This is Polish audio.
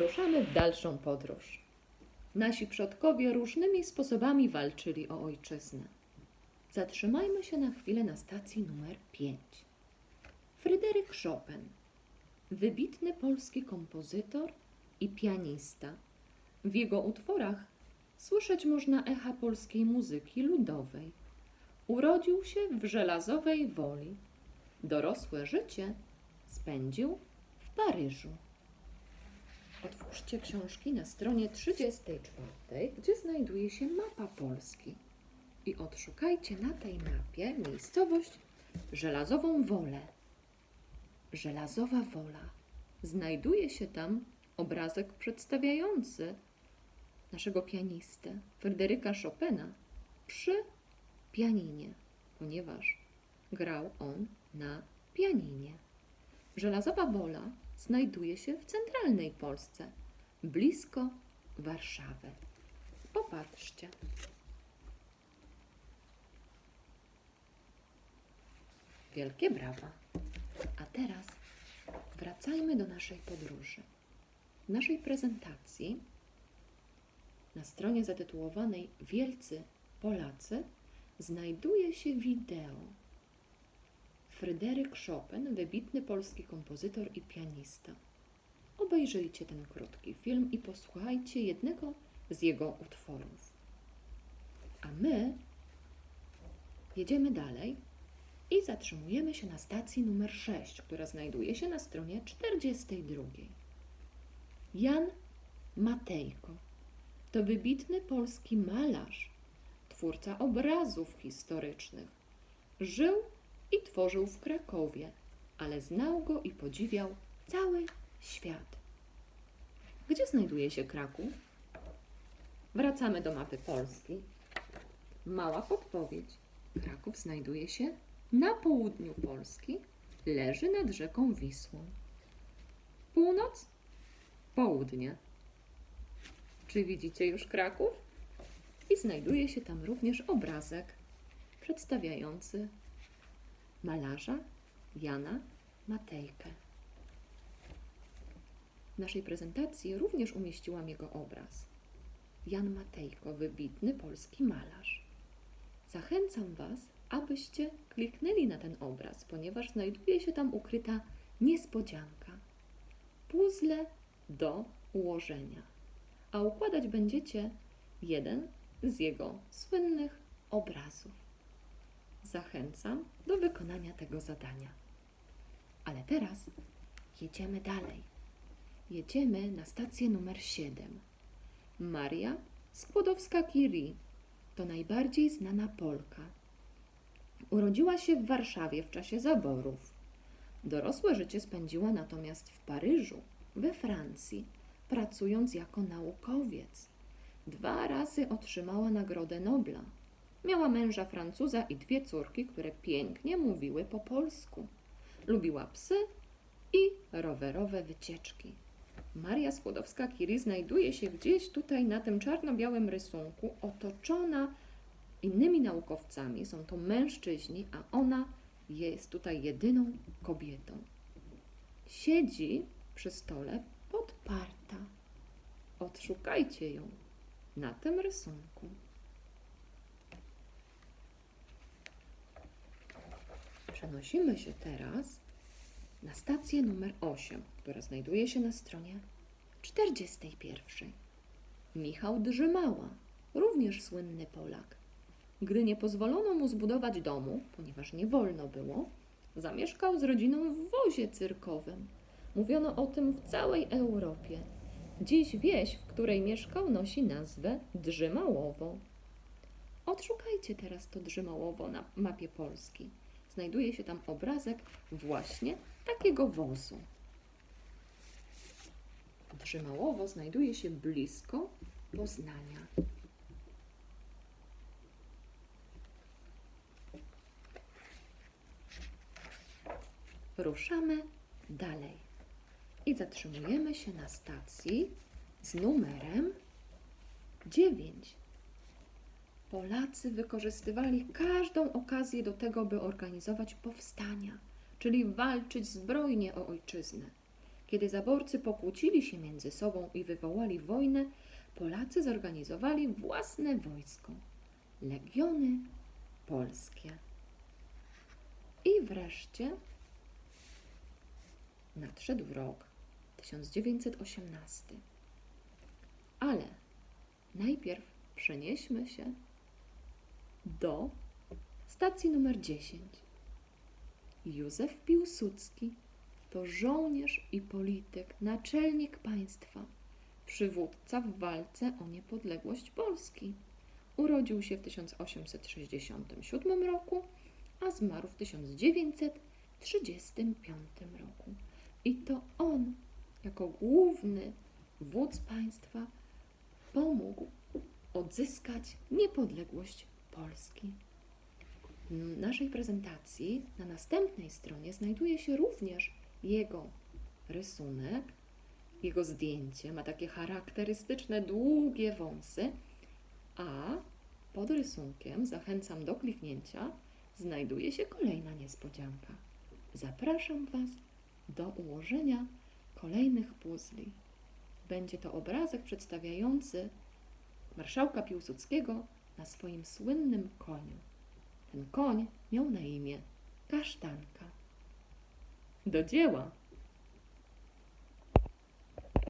Ruszamy w dalszą podróż. Nasi przodkowie różnymi sposobami walczyli o ojczyznę. Zatrzymajmy się na chwilę na stacji numer 5. Fryderyk Chopin, wybitny polski kompozytor i pianista. W jego utworach słyszeć można echa polskiej muzyki ludowej. Urodził się w żelazowej woli. Dorosłe życie spędził w Paryżu. Otwórzcie książki na stronie 34, gdzie znajduje się mapa Polski. I odszukajcie na tej mapie miejscowość Żelazową Wolę. Żelazowa Wola. Znajduje się tam obrazek przedstawiający naszego pianistę, Fryderyka Chopina, przy pianinie, ponieważ grał on na pianinie. Żelazowa Wola znajduje się w centralnej Polsce, blisko Warszawy. Popatrzcie. Wielkie brawa. A teraz wracajmy do naszej podróży. W naszej prezentacji na stronie zatytułowanej Wielcy Polacy znajduje się wideo. Fryderyk Chopin, wybitny polski kompozytor i pianista. Obejrzyjcie ten krótki film i posłuchajcie jednego z jego utworów. A my jedziemy dalej i zatrzymujemy się na stacji numer 6, która znajduje się na stronie 42. Jan Matejko to wybitny polski malarz, twórca obrazów historycznych. Żył i tworzył w Krakowie, ale znał go i podziwiał cały świat. Gdzie znajduje się Kraków? Wracamy do mapy Polski. Mała podpowiedź. Kraków znajduje się na południu Polski, leży nad rzeką Wisłą. Północ, południe. Czy widzicie już Kraków? I znajduje się tam również obrazek przedstawiający malarza Jana Matejkę. W naszej prezentacji również umieściłam jego obraz. Jan Matejko, wybitny polski malarz. Zachęcam Was, abyście kliknęli na ten obraz, ponieważ znajduje się tam ukryta niespodzianka. Puzzle do ułożenia. A układać będziecie jeden z jego słynnych obrazów. Zachęcam do wykonania tego zadania. Ale teraz jedziemy dalej. Jedziemy na stację numer 7. Maria Skłodowska-Curie to najbardziej znana Polka. Urodziła się w Warszawie w czasie zaborów. Dorosłe życie spędziła natomiast w Paryżu, we Francji, pracując jako naukowiec. Dwa razy otrzymała Nagrodę Nobla. Miała męża Francuza i dwie córki, które pięknie mówiły po polsku. Lubiła psy i rowerowe wycieczki. Maria Skłodowska-Curie znajduje się gdzieś tutaj na tym czarno-białym rysunku, otoczona innymi naukowcami. Są to mężczyźni, a ona jest tutaj jedyną kobietą. Siedzi przy stole podparta. Odszukajcie ją na tym rysunku. Przenosimy się teraz na stację numer 8, która znajduje się na stronie 41. Michał Drzymała, również słynny Polak. Gdy nie pozwolono mu zbudować domu, ponieważ nie wolno było, zamieszkał z rodziną w wozie cyrkowym. Mówiono o tym w całej Europie. Dziś wieś, w której mieszkał, nosi nazwę Drzymałowo. Odszukajcie teraz to Drzymałowo na mapie Polski. Znajduje się tam obrazek właśnie takiego wozu. Drzymałowo znajduje się blisko Poznania. Ruszamy dalej i zatrzymujemy się na stacji z numerem 9. Polacy wykorzystywali każdą okazję do tego, by organizować powstania, czyli walczyć zbrojnie o ojczyznę. Kiedy zaborcy pokłócili się między sobą i wywołali wojnę, Polacy zorganizowali własne wojsko legiony polskie. I wreszcie nadszedł rok 1918. Ale najpierw przenieśmy się do stacji numer 10. Józef Piłsudski to żołnierz i polityk, naczelnik państwa, przywódca w walce o niepodległość Polski. Urodził się w 1867 roku, a zmarł w 1935 roku. I to on, jako główny wódz państwa, pomógł odzyskać niepodległość Polski. W naszej prezentacji na następnej stronie znajduje się również jego rysunek, jego zdjęcie. Ma takie charakterystyczne, długie wąsy, a pod rysunkiem, zachęcam do kliknięcia, znajduje się kolejna niespodzianka. Zapraszam Was do ułożenia kolejnych puzli. Będzie to obrazek przedstawiający marszałka Piłsudskiego na swoim słynnym koniu. Ten koń miał na imię Kasztanka. Do dzieła!